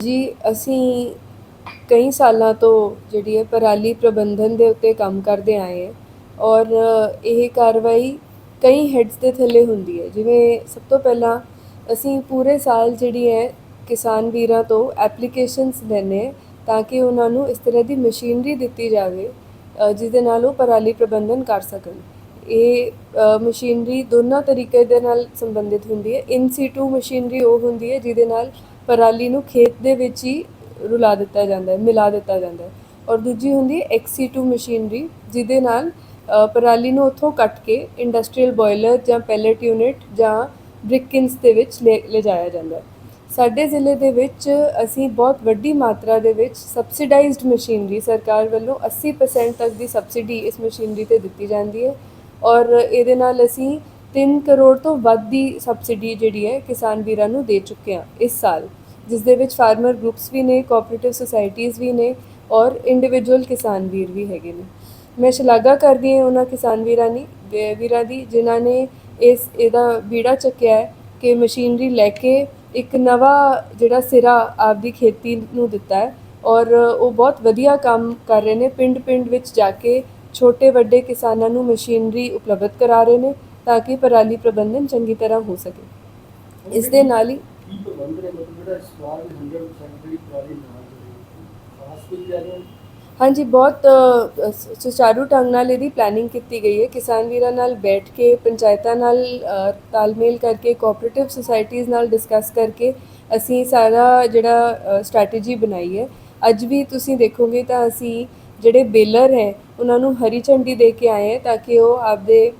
ਜੀ ਅਸੀਂ ਕਈ ਸਾਲਾਂ ਤੋਂ ਜਿਹੜੀ ਹੈ ਪਰਾਲੀ ਪ੍ਰਬੰਧਨ ਦੇ ਉੱਤੇ ਕੰਮ ਕਰਦੇ ਆਏ ਹਾਂ ਔਰ ਇਹ ਕਾਰਵਾਈ ਕਈ ਹੈਡਸ ਦੇ ਥੱਲੇ ਹੁੰਦੀ ਹੈ। ਜਿਵੇਂ ਸਭ ਤੋਂ ਪਹਿਲਾਂ ਅਸੀਂ ਪੂਰੇ ਸਾਲ ਜਿਹੜੀ ਹੈ ਕਿਸਾਨ ਵੀਰਾਂ ਤੋਂ ਐਪਲੀਕੇਸ਼ਨਸ ਲੈਂਦੇ ਤਾਂ ਕਿ ਉਹਨਾਂ ਨੂੰ ਇਸ ਤਰ੍ਹਾਂ ਦੀ ਮਸ਼ੀਨਰੀ ਦਿੱਤੀ ਜਾਵੇ ਅ, ਜਿਹਦੇ ਨਾਲ ਉਹ ਪਰਾਲੀ ਪ੍ਰਬੰਧਨ ਕਰ ਸਕਣ। ਇਹ ਮਸ਼ੀਨਰੀ ਦੋਨਾਂ ਤਰੀਕੇ ਦੇ ਨਾਲ ਸੰਬੰਧਿਤ ਹੁੰਦੀ ਹੈ। ਇਨ ਸੀਟੂ ਮਸ਼ੀਨਰੀ ਉਹ ਹੁੰਦੀ ਹੈ ਜਿਹਦੇ ਨਾਲ ਪਰਾਲੀ ਨੂੰ ਖੇਤ ਦੇ ਵਿੱਚ ਹੀ ਰੁਲਾ ਦਿੱਤਾ ਜਾਂਦਾ ਹੈ, ਮਿਲਾ ਦਿੱਤਾ ਜਾਂਦਾ ਹੈ। ਔਰ ਦੂਜੀ ਹੁੰਦੀ ਹੈ ਐਕਸੀਟੂ ਮਸ਼ੀਨਰੀ, ਜਿਹਦੇ ਨਾਲ ਪਰਾਲੀ ਨੂੰ ਉੱਥੋਂ ਕੱਟ ਕੇ ਇੰਡਸਟਰੀਅਲ ਬੋਇਲਰ ਜਾਂ ਪੈਲਟ ਯੂਨਿਟ ਜਾਂ ਬ੍ਰਿਕਿੰਸ ਦੇ ਵਿੱਚ ਲੈ, ਲਿਜਾਇਆ ਜਾਂਦਾ ਹੈ। ਸਾਡੇ ਜ਼ਿਲ੍ਹੇ ਦੇ ਵਿੱਚ ਅਸੀਂ ਬਹੁਤ ਵੱਡੀ ਮਾਤਰਾ ਦੇ ਵਿੱਚ ਸਬਸਿਡਾਈਜ਼ਡ ਮਸ਼ੀਨਰੀ ਸਰਕਾਰ ਵੱਲੋਂ 80% ਤੱਕ ਦੀ ਸਬਸਿਡੀ ਇਸ ਮਸ਼ੀਨਰੀ ਤੇ ਦਿੱਤੀ ਜਾਂਦੀ ਹੈ। ਔਰ ਇਹਦੇ ਨਾਲ ਅਸੀਂ 3 ਕਰੋੜ ਤੋਂ ਵੱਧ ਦੀ ਸਬਸਿਡੀ ਜਿਹੜੀ ਹੈ ਕਿਸਾਨ ਵੀਰਾਂ ਨੂੰ ਦੇ ਚੁੱਕੇ ਹਾਂ ਇਸ ਸਾਲ। ਜਿਸ ਦੇ ਵਿੱਚ ਫਾਰਮਰ ਗਰੁੱਪਸ ਵੀ ਨੇ ਕੋਆਪਰੇਟਿਵ ਸੁਸਾਇਟੀਆਂ ਵੀ ਨੇ ਔਰ ਇੰਡੀਵਿਜੂਅਲ ਕਿਸਾਨ ਵੀਰ ਵੀ ਹੈਗੇ ਨੇ। ਮੈਂ ਸ਼ਲਾਘਾ ਕਰਦੀ ਹਾਂ ਉਹਨਾਂ ਕਿਸਾਨ ਵੀਰਾਂ ਦੀ ਵੀਰਾਂ ਦੀ ਜਿਨ੍ਹਾਂ ਨੇ ਇਸ, ਇਹਦਾ ਬੀੜਾ ਚੱਕਿਆ ਹੈ ਕਿ ਮਸ਼ੀਨਰੀ ਲੈ ਕੇ ਇੱਕ ਨਵਾਂ ਜਿਹੜਾ ਸਿਰਾ ਆਪਦੀ ਖੇਤੀ ਨੂੰ ਦਿੱਤਾ ਹੈ ਔਰ ਉਹ ਬਹੁਤ ਵਧੀਆ ਕੰਮ ਕਰ ਰਹੇ ਨੇ। ਪਿੰਡ-ਪਿੰਡ ਵਿੱਚ ਜਾ ਕੇ ਛੋਟੇ ਵੱਡੇ ਕਿਸਾਨਾਂ ਨੂੰ ਮਸ਼ੀਨਰੀ ਉਪਲਬਧ ਕਰਾ ਰਹੇ ਨੇ ਤਾਂ ਕਿ ਪਰਾਲੀ ਪ੍ਰਬੰਧਨ ਚੰਗੀ ਤਰ੍ਹਾਂ ਹੋ ਸਕੇ। ਇਸ ਦੇ ਨਾਲ ਹੀ ਕੀ ਪ੍ਰਬੰਧ ਨੇ ਮਤਲਬ ਜਿਹੜਾ ਇਸ 100% ਜਿਹੜੀ ਪੁਰਾਣੀ ਨਾ ਖਾਸ ਕੋਈ ਤਿਆਰੀਆਂ ਹਾਂਜੀ, ਬਹੁਤ ਸੁਚਾਰੂ ਢੰਗ ਨਾਲ ਇਹਦੀ ਪਲੈਨਿੰਗ ਕੀਤੀ ਗਈ ਹੈ। ਕਿਸਾਨ ਵੀਰਾਂ ਨਾਲ ਬੈਠ ਕੇ, ਪੰਚਾਇਤਾਂ ਨਾਲ ਤਾਲਮੇਲ ਕਰਕੇ ਕੋਆਪਰੇਟਿਵ ਸੁਸਾਇਟੀਆਂ ਨਾਲ ਡਿਸਕਸ ਕਰਕੇ ਅਸੀਂ ਸਾਰਾ ਜਿਹੜਾ ਸਟ੍ਰੈਟਜੀ ਬਣਾਈ ਹੈ। ਅੱਜ ਵੀ ਤੁਸੀਂ ਦੇਖੋਗੇ ਤਾਂ ਅਸੀਂ ਜਿਹੜੇ ਬੇਲਰ ਹੈ, ਉਹਨਾਂ ਨੂੰ ਹਰੀ ਝੰਡੀ ਦੇ ਕੇ ਆਏ ਤਾਂ ਕਿ ਉਹ ਆਪਦੇ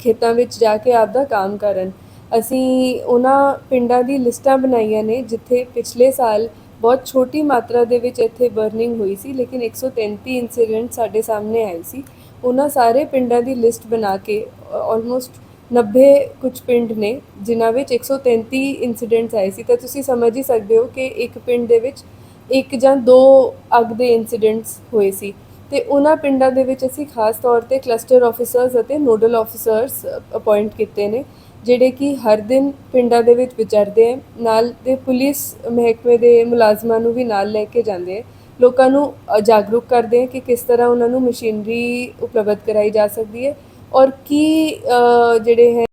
ਖੇਤਾਂ ਵਿੱਚ ਜਾ ਕੇ ਆਪਦਾ ਕੰਮ ਕਰਨ। ਅਸੀਂ ਉਹਨਾਂ ਪਿੰਡਾਂ ਦੀ ਲਿਸਟਾਂ ਬਣਾਈਆਂ ਨੇ, ਜਿੱਥੇ ਪਿਛਲੇ ਸਾਲ ਬਹੁਤ ਛੋਟੀ ਮਾਤਰਾ ਦੇ ਵਿੱਚ ਇੱਥੇ ਬਰਨਿੰਗ ਹੋਈ ਸੀ, ਲੇਕਿਨ 133 ਇਨਸੀਡੈਂਟ ਸਾਡੇ ਸਾਹਮਣੇ ਆਏ ਸੀ। ਉਹਨਾਂ ਸਾਰੇ ਪਿੰਡਾਂ ਦੀ ਲਿਸਟ ਬਣਾ ਕੇ ਆਲਮੋਸਟ 90 ਕੁਝ ਪਿੰਡ ਨੇ, ਜਿਨ੍ਹਾਂ ਵਿੱਚ 133 ਇਨਸੀਡੈਂਟਸ ਆਏ ਸੀ। ਤਾਂ ਤੁਸੀਂ ਸਮਝ ਹੀ ਸਕਦੇ ਹੋ ਕਿ ਇੱਕ ਪਿੰਡ ਦੇ ਵਿੱਚ ਇੱਕ ਜਾਂ ਦੋ ਅੱਗ ਦੇ ਇਨਸੀਡੈਂਟਸ ਹੋਏ ਸੀ। ਤੇ ਉਹਨਾਂ ਪਿੰਡਾਂ ਦੇ ਵਿੱਚ ਅਸੀਂ ਖਾਸ ਤੌਰ ਤੇ ਕਲਸਟਰ ਆਫੀਸਰਸ ਅਤੇ ਨੋਡਲ ਆਫੀਸਰਸ ਅਪਾਇੰਟ ਕੀਤੇ ਨੇ। ਜਿਹੜੇ ਕਿ ਹਰ ਦਿਨ ਪਿੰਡਾਂ ਦੇ ਵਿੱਚ ਵਿਚਰਦੇ ਆ, ਨਾਲ ਦੇ ਪੁਲਿਸ ਮਹਿਕਮੇ ਦੇ ਮੁਲਾਜ਼ਮਾਂ ਨੂੰ ਵੀ ਨਾਲ ਲੈ ਕੇ ਜਾਂਦੇ ਆ। ਲੋਕਾਂ ਨੂੰ ਜਾਗਰੂਕ ਕਰਦੇ ਆ ਕਿ ਕਿਸ ਤਰ੍ਹਾਂ ਉਹਨਾਂ ਨੂੰ ਮਸ਼ੀਨਰੀ ਉਪਲਬਧ ਕਰਾਈ ਜਾ ਸਕਦੀ ਹੈ ਔਰ ਕੀ ਜਿਹੜੇ ਹੈ